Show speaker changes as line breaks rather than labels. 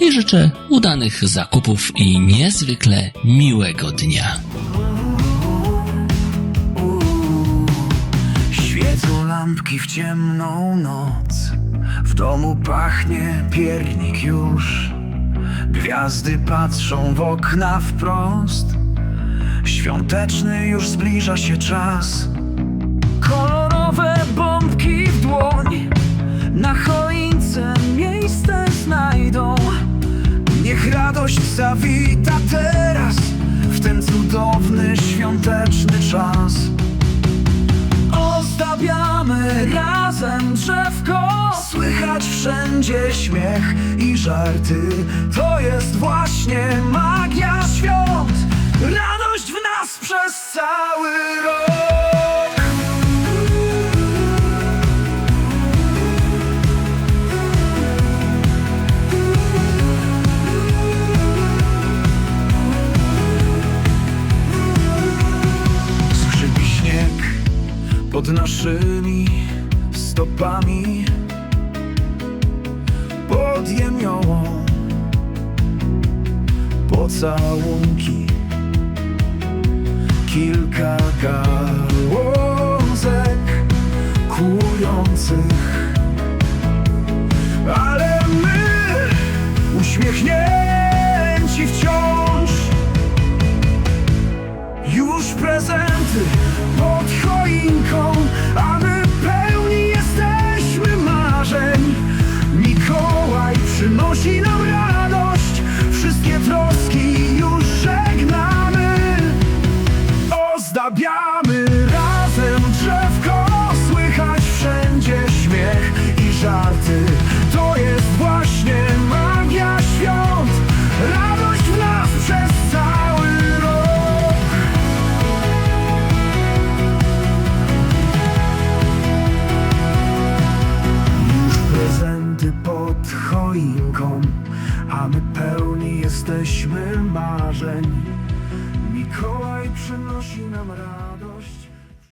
i życzę udanych zakupów i niezwykle miłego dnia.
Świecą lampki w ciemną noc. W domu pachnie piernik już. Gwiazdy patrzą w okna wprost. Świąteczny już zbliża się czas zawita teraz W ten cudowny świąteczny czas. Ozdabiamy razem drzewko. Słychać wszędzie śmiech i żarty. To jest właśnie magia świąt. Radość w nas przez cały rok pod naszymi stopami. Pod jemiołą Pocałunki Kilka gałązek Kujących Ale my Uśmiechnięci wciąż. Już prezenty choinką, a my pełni jesteśmy marzeń. Mikołaj przynosi nam radość.